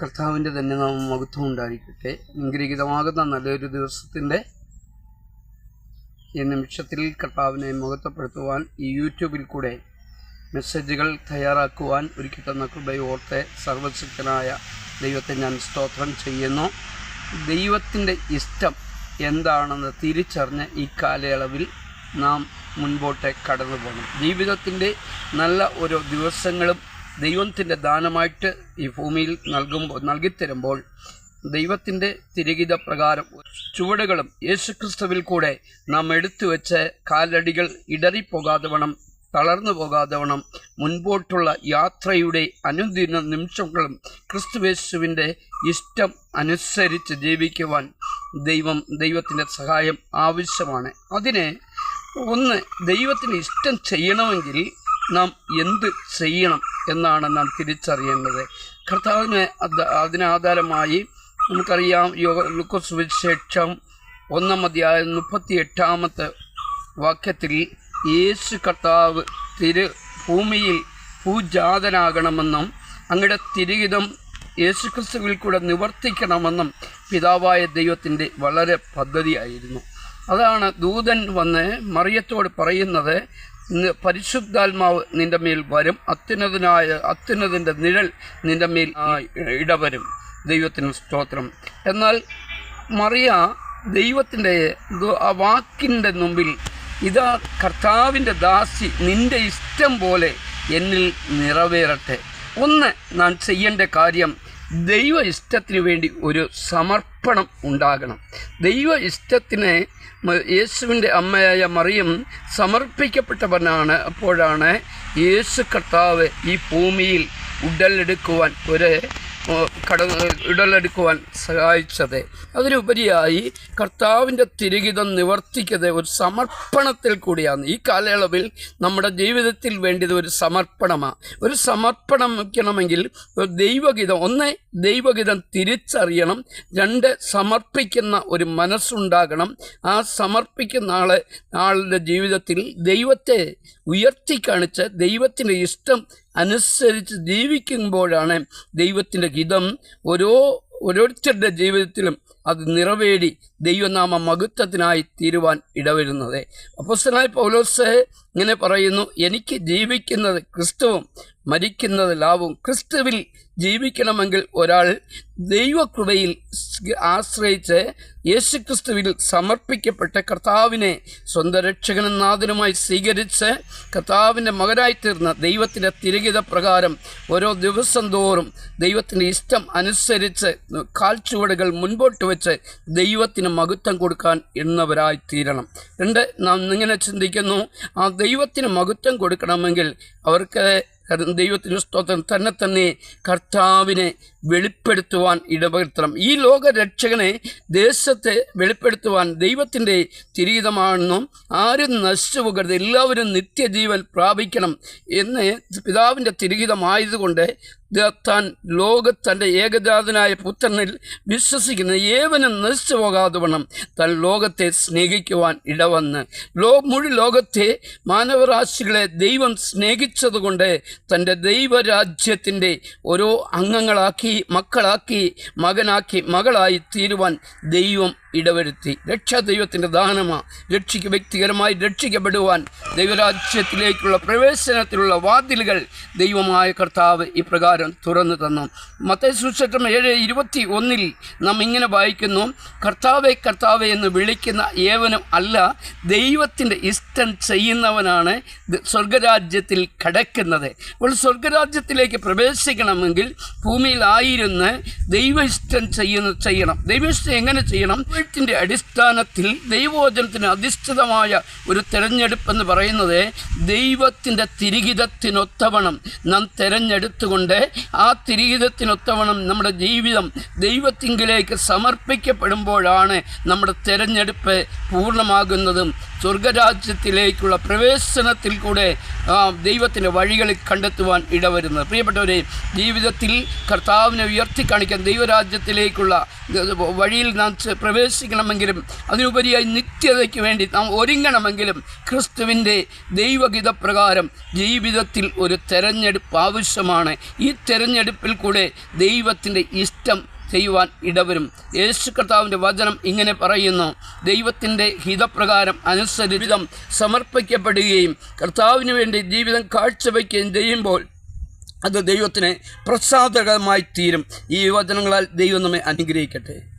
കർത്താവിന്റെ തന്നെ നാം മഹത്വം ഉണ്ടായിരിക്കട്ടെ. അനുഗ്രഹീതമാകുന്ന നല്ലൊരു ദിവസത്തിന്റെ ഈ നിമിഷത്തിൽ കർത്താവിനെ മഹത്വപ്പെടുത്തുവാൻ ഈ യൂട്യൂബിൽ കൂടെ മെസ്സേജുകൾ തയ്യാറാക്കുവാൻ ഒരുക്കി തന്ന കൃപയോർത്തെ സർവശക്തനായ ദൈവത്തെ ഞാൻ സ്തോത്രം ചെയ്യുന്നു. ദൈവത്തിന്റെ ഇഷ്ടം എന്താണെന്ന് തിരിച്ചറിഞ്ഞ് ഈ കാലയളവിൽ നാം മുൻപോട്ട് കടന്നു പോകണം ജീവിതത്തിന്റെ നല്ല ഓരോ ദിവസങ്ങളും ദൈവത്തിന്റെ ദാനമായിട്ട് ഈ ഭൂമിയിൽ നൽകുമ്പോൾ നൽകിത്തരുമ്പോൾ ദൈവത്തിന്റെ തിരകിത പ്രകാരം ചുവടുകളും യേശുക്രിസ്തുവിൽ കൂടെ നാം എടുത്തു വെച്ച് കാലടികൾ ഇടറിപ്പോകാതെ വേണം തളർന്നു പോകാതെ വേണം മുൻപോട്ടുള്ള യാത്രയുടെ അനുദിന നിമിഷങ്ങളും ക്രിസ്തുവേശുവിന്റെ ഇഷ്ടം അനുസരിച്ച് ജീവിക്കുവാൻ ദൈവം ദൈവത്തിന്റെ സഹായം ആവശ്യമാണ്. അതിന് ഒന്ന് ദൈവത്തിന് ഇഷ്ടം ചെയ്യണമെങ്കിൽ നാം എന്ത് ചെയ്യണം? എന്നാണ് നാം തിരിച്ചറിയേണ്ടത്. കർത്താവിന് അത് അതിനാധാരമായി നമുക്കറിയാം യോഗ ലുക്കോസ് വിശേഷം ഒന്നാം അധ്യായം മുപ്പത്തി എട്ടാമത്തെ വാക്യത്തിൽ യേശു കർത്താവ് തിരു ഭൂമിയിൽ ഭൂജാതനാകണമെന്നും അങ്ങയുടെ തിരുഹിതം യേശുക്രിസ്തുവിൽ കൂടെ നിവർത്തിക്കണമെന്നും പിതാവായ ദൈവത്തിന്റെ വളരെ പദ്ധതിയായിരുന്നു. അതാണ് ദൂതൻ വന്ന് മറിയത്തോട് പറയുന്നത് "നി- പരിശുദ്ധാത്മാവ് നിന്റെ മേൽ വരും. അത്യുന്നതനായ അത്യുന്നതിന്റെ നിഴൽ നിന്റെ മേൽ ഇടവരും. ദൈവത്തിന് സ്തോത്രം. എന്നാൽ മറിയ ദൈവത്തിന്റെ ആ വാക്കിന്റെ മുമ്പിൽ ഇതാ കർത്താവിന്റെ ദാസി നിന്റെ ഇഷ്ടം പോലെ എന്നിൽ നിറവേറട്ടെ. ഒന്ന് നാൻ ചെയ്യേണ്ട കാര്യം ദൈവ ഇഷ്ടത്തിന് വേണ്ടി ഒരു സമർപ്പണം ഉണ്ടാകണം. ദൈവ ഇഷ്ടത്തിന് യേശുവിന്റെ അമ്മയായ മറിയം സമർപ്പിക്കപ്പെട്ടവനാണ്. അപ്പോഴാണ് യേശു കർത്താവ് ഈ ഭൂമിയിൽ ഉടലെടുക്കുവാൻ ഒരു കട ഉടലെടുക്കുവാൻ സഹായിച്ചത്. അതിനുപരിയായി കർത്താവിന്റെ തിരുഹിതം നിവർത്തിക്കത് ഒരു സമർപ്പണത്തിൽ കൂടിയാണ്. ഈ കാലയളവിൽ നമ്മുടെ ജീവിതത്തിൽ വേണ്ടത് ഒരു സമർപ്പണമാണ് ഒരു സമർപ്പണം വയ്ക്കണമെങ്കിൽ ഒരു ദൈവഗീതം ഒന്ന് ദൈവഗീതം തിരിച്ചറിയണം രണ്ട് സമർപ്പിക്കുന്ന ഒരു മനസ്സുണ്ടാകണം. ആ സമർപ്പിക്കുന്ന ആളെ ആളുടെ ജീവിതത്തിൽ ദൈവത്തെ ഉയർത്തിക്കാണിച്ച് ദൈവത്തിന്റെ ഇഷ്ടം അനുസരിച്ച് ജീവിക്കുമ്പോഴാണ് ദൈവത്തിന്റെ ഹിതം. ഓരോ ഓരോരുത്തരുടെ ജീവിതത്തിലും അത് നിറവേടി ദൈവനാമ മഹത്വത്തിനായി തീരുവാൻ ഇടവരുന്നത്. അപ്പോസ്തലനായ പൗലോസ് ഇങ്ങനെ പറയുന്നു എനിക്ക് ജീവിക്കുന്നത് ക്രിസ്തുവും മരിക്കുന്നത് ലാവും. ക്രിസ്തുവിൽ ജീവിക്കണമെങ്കിൽ ഒരാൾ ദൈവകൃപയിൽ ആശ്രയിച്ച് യേശുക്രിസ്തുവിൽ സമർപ്പിക്കപ്പെട്ട കർത്താവിനെ സ്വന്തം രക്ഷകനും നാഥനുമായി സ്വീകരിച്ച് കർത്താവിന്റെ മകനായിത്തീർന്ന ദൈവത്തിന്റെ തിരകിത പ്രകാരം ഓരോ ദിവസം തോറും ദൈവത്തിന്റെ ഇഷ്ടം അനുസരിച്ച് കാൽച്ചുവടുകൾ മുൻപോട്ട് വെച്ച് ദൈവത്തിന് മഹത്വം കൊടുക്കാൻ എന്നവരായി തീരണം. രണ്ട് നാം ഇങ്ങനെ ചിന്തിക്കുന്നു ആ ദൈവത്തിന് മഹത്വം കൊടുക്കണമെങ്കിൽ അവർക്ക് ദൈവത്തിന് സ്തോത്രം തന്നെ തന്നെ കർത്താവിനെ വെളിപ്പെടുത്തുവാൻ ഇടപെടുത്തണം ഈ ലോക രക്ഷകനെ ദേശത്തെ വെളിപ്പെടുത്തുവാൻ ദൈവത്തിന്റെ തിരീതമാണെന്നും ആരും നശിച്ചു പോകരുത് എല്ലാവരും നിത്യജീവൻ പ്രാപിക്കണം എന്ന് പിതാവിന്റെ തിരീതമായതുകൊണ്ട് താൻ ലോക തന്റെ ഏകജാതനായ പുത്രനിൽ വിശ്വസിക്കുന്ന ഏവനും നശിച്ചു പോകാതെ വണ്ണം. താൻ ലോകത്തെ സ്നേഹിക്കുവാൻ ഇടവന്ന്. ലോ മുഴു ലോകത്തെ മാനവരാശികളെ ദൈവം സ്നേഹിച്ചതുകൊണ്ട് തന്റെ ദൈവരാജ്യത്തിന്റെ ഓരോ അംഗങ്ങളാക്കി മക്കളാക്കി മകനാക്കി മകളായി തീരുവാൻ ദൈവം ഇടവരുത്തി. രക്ഷ ദൈവത്തിന്റെ ദാനമാണ് രക്ഷിക്ക് വ്യക്തികരമായി രക്ഷിക്കപ്പെടുവാൻ ദൈവരാജ്യത്തിലേക്കുള്ള പ്രവേശനത്തിലുള്ള വാതിലുകൾ ദൈവമായ കർത്താവ് ഇപ്രകാരം തുറന്നു തന്നു. മത്തേ സുശേഷം ഏഴ് ഇരുപത്തി ഒന്നിൽ നാം ഇങ്ങനെ വായിക്കുന്നു കർത്താവെ കർത്താവെ എന്ന് വിളിക്കുന്ന ഏവനും അല്ല ദൈവത്തിന്റെ ഇഷ്ടം ചെയ്യുന്നവനാണ് സ്വർഗരാജ്യത്തിൽ കടക്കുന്നത്. അപ്പോൾ സ്വർഗരാജ്യത്തിലേക്ക് പ്രവേശിക്കണമെങ്കിൽ ഭൂമിയിലായിരുന്ന് ദൈവ ഇഷ്ടം ചെയ്യുന്ന ചെയ്യണം. ദൈവ ഇഷ്ടം എങ്ങനെ ചെയ്യണം? ദൈവത്തിന്റെ അടിസ്ഥാനത്തിൽ ദൈവോചനത്തിന് അധിഷ്ഠിതമായ ഒരു തിരഞ്ഞെടുപ്പ് എന്ന് പറയുന്നത് ദൈവത്തിന്റെ തിരിഹിതത്തിനൊത്തവണം നാം തിരഞ്ഞെടുത്തുകൊണ്ട് ആ തിരിഹിതത്തിനൊത്തവണം നമ്മുടെ ജീവിതം ദൈവത്തിങ്കിലേക്ക് സമർപ്പിക്കപ്പെടുമ്പോഴാണ് നമ്മുടെ തിരഞ്ഞെടുപ്പ് പൂർണമാകുന്നതും സ്വർഗരാജ്യത്തിലേക്കുള്ള പ്രവേശനത്തിൽ കൂടെ ദൈവത്തിന്റെ വഴികളിൽ കണ്ടെത്തുവാൻ ഇടവരുന്നത്. പ്രിയപ്പെട്ടവരെ ജീവിതത്തിൽ കർത്താവിനെ ഉയർത്തി കാണിക്കാൻ ദൈവരാജ്യത്തിലേക്കുള്ള വഴിയിൽ നാം പ്രവേശിക്കും പ്രവേശിക്കണമെങ്കിലും അതിനുപരിയായി നിത്യതയ്ക്ക് വേണ്ടി നാം ഒരുങ്ങണമെങ്കിലും ക്രിസ്തുവിന്റെ ദൈവഹിതപ്രകാരം ജീവിതത്തിൽ ഒരു തെരഞ്ഞെടുപ്പ് ആവശ്യമാണ്. ഈ തെരഞ്ഞെടുപ്പിൽ കൂടെ ദൈവത്തിന്റെ ഇഷ്ടം ചെയ്യുവാൻ ഇടവരും. യേശു കർത്താവിന്റെ വചനം ഇങ്ങനെ പറയുന്നു ദൈവത്തിന്റെ ഹിതപ്രകാരം അനുസരിതം സമർപ്പിക്കപ്പെടുകയും കർത്താവിന് വേണ്ടി ജീവിതം കാഴ്ചവെക്കുകയും ചെയ്യുമ്പോൾ അത് ദൈവത്തിന് പ്രസാദകരമായി തീരും. ഈ വചനങ്ങളാൽ ദൈവം നമ്മെ അനുഗ്രഹിക്കട്ടെ.